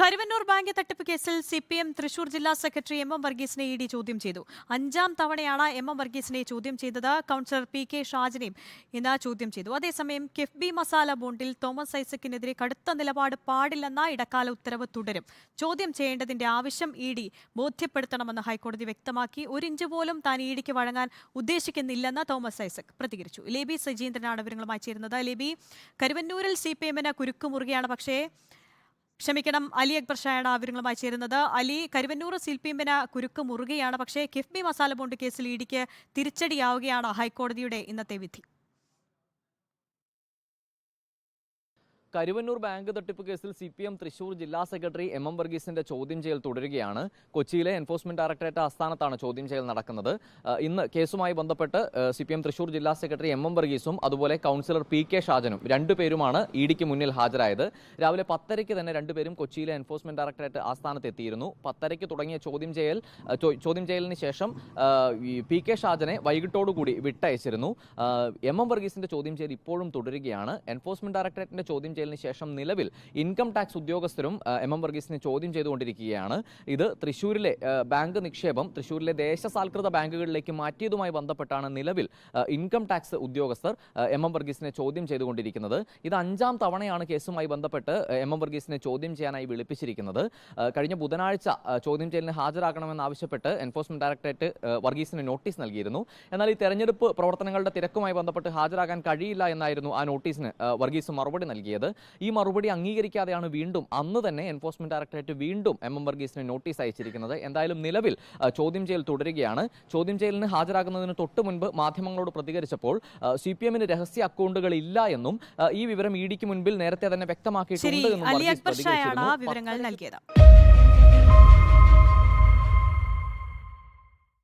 Karuvannur bank തട്ടിപ്പ് കേസിൽ C P M Thrissur ജില്ലാ സെക്രട്ടറി എം എം വർഗീസിനെ ഇ ഡി ചോദ്യം ചെയ്തു. അഞ്ചാം തവണയാണ് എം എം വർഗീസിനെ ചോദ്യം ചെയ്തത് കൗൺസിലർ പി കെ ഷാജിനെയും ഇന്ന് ചോദ്യം ചെയ്തു. അതേസമയം കിഫ്ബി മസാല ബോണ്ടിൽ തോമസ് ഐസക്കിനെതിരെ കടുത്ത നിലപാട് പാടില്ലെന്ന ഇടക്കാല ഉത്തരവ് തുടരും. ചോദ്യം ചെയ്യേണ്ടതിന്റെ ആവശ്യം ഇ ഡി ബോധ്യപ്പെടുത്തണമെന്ന് ഹൈക്കോടതി വ്യക്തമാക്കി. ഒരു ഇഞ്ച് പോലും താൻ ഇ ഡിക്ക് വഴങ്ങാൻ ഉദ്ദേശിക്കുന്നില്ലെന്ന് തോമസ് ഐസക് പ്രതികരിച്ചു. ലേബി സജീന്ദ്രനാണ് വിവരങ്ങളുമായി ചേരുന്നത്. ലേബി കരുവന്നൂരിൽ സി പി എമ്മിന് കുരുക്കുമുറുകയാണ് പക്ഷേ ക്ഷമിക്കണം അലി അക്ബർ ഷായാണ് വിവരങ്ങളുമായി ചേരുന്നത്. അലി കരുവന്നൂർ സി പി എമ്മിന് കുരുക്ക് മുറുകയാണ്. പക്ഷേ കിഫ്ബി മസാല ബോണ്ട് കേസിൽ ഇടിക്ക് തിരിച്ചടിയാവുകയാണ് ഹൈക്കോടതിയുടെ ഇന്നത്തെ വിധി. കരുവന്നൂർ ബാങ്ക് തട്ടിപ്പ് കേസിൽ സി പി എം തൃശൂർ ജില്ലാ സെക്രട്ടറി എം എം വർഗീസിന്റെ ചോദ്യം ചെയ്യൽ തുടരുകയാണ്. കൊച്ചിയിലെ എൻഫോഴ്സ്മെന്റ് ഡയറക്ടറേറ്റ് ആസ്ഥാനത്താണ് ചോദ്യം ചെയ്യൽ നടക്കുന്നത്. ഇന്ന് കേസുമായി ബന്ധപ്പെട്ട് സി പി എം തൃശൂർ ജില്ലാ സെക്രട്ടറി എം എം വർഗീസും അതുപോലെ കൗൺസിലർ പി കെ ഷാജനും രണ്ടുപേരുമാണ് ഇ ഡിക്ക് മുന്നിൽ ഹാജരായത്. രാവിലെ പത്തരയ്ക്ക് തന്നെ രണ്ടുപേരും കൊച്ചിയിലെ എൻഫോഴ്സ്മെന്റ് ഡയറക്ടറേറ്റ് ആസ്ഥാനത്ത് എത്തിയിരുന്നു പത്തരയ്ക്ക് തുടങ്ങിയ ചോദ്യം ചെയ്യൽ ചോദ്യം ചെയ്യലിന് ശേഷം പി കെ ഷാജനെ വൈകിട്ടോടുകൂടി വിട്ടയച്ചിരുന്നു. എം എം വർഗീസിന്റെ ചോദ്യം ചെയ്യൽ ഇപ്പോഴും തുടരുകയാണ്. എൻഫോഴ്സ്മെന്റ് ഡയറക്ടറേറ്റിന്റെ ചോദ്യം ചെയ്യലിന് ശേഷം നിലവിൽ ഇൻകം ടാക്സ് ഉദ്യോഗസ്ഥരും എം എം വർഗീസിനെ ചോദ്യം ചെയ്തുകൊണ്ടിരിക്കുകയാണ്. ഇത് തൃശ്ശൂരിലെ ബാങ്ക് നിക്ഷേപം തൃശ്ശൂരിലെ ദേശസാൽകൃത ബാങ്കുകളിലേക്ക് മാറ്റിയതുമായി ബന്ധപ്പെട്ടാണ് നിലവിൽ ഇൻകം ടാക്സ് ഉദ്യോഗസ്ഥർ എം എം വർഗീസിനെ ചോദ്യം ചെയ്തുകൊണ്ടിരിക്കുന്നത്. ഇത് അഞ്ചാം തവണയാണ് കേസുമായി ബന്ധപ്പെട്ട് എം എം വർഗീസിനെ ചോദ്യം ചെയ്യാനായി വിളിപ്പിച്ചിരിക്കുന്നത്. കഴിഞ്ഞ ബുധനാഴ്ച ചോദ്യം ചെയ്യലിന് ഹാജരാക്കണമെന്ന് ആവശ്യപ്പെട്ട് എൻഫോഴ്സ്മെന്റ് ഡയറക്ടറേറ്റ് വർഗീസിന് നോട്ടീസ് നൽകിയിരുന്നു. എന്നാൽ ഈ തെരഞ്ഞെടുപ്പ് പ്രവർത്തനങ്ങളുടെ തിരക്കുമായി ബന്ധപ്പെട്ട് ഹാജരാകാൻ കഴിയില്ല എന്നായിരുന്നു ആ നോട്ടീസിന് വർഗീസ് മറുപടി നൽകിയത്. ഈ മറുപടി അംഗീകരിക്കാതെയാണ് വീണ്ടും അന്ന് തന്നെ എൻഫോഴ്സ്മെന്റ് ഡയറക്ടറേറ്റ് വീണ്ടും എം എം വർഗീസിന് നോട്ടീസ് അയച്ചിരിക്കുന്നത്. എന്തായാലും നിലവിൽ ചോദ്യം ചെയ്യൽ തുടരുകയാണ്. ചോദ്യം ചെയ്യലിന് ഹാജരാകുന്നതിന് തൊട്ട് മുൻപ് മാധ്യമങ്ങളോട് പ്രതികരിച്ചപ്പോൾ സി പി എമ്മിന് രഹസ്യ അക്കൗണ്ടുകൾ ഇല്ല എന്നും ഈ വിവരം ഇ ഡിക്ക് മുൻപിൽ നേരത്തെ തന്നെ വ്യക്തമാക്കിയിട്ടുണ്ട് എന്നും വർഗീസ് പ്രതികരിച്ചിരുന്നു.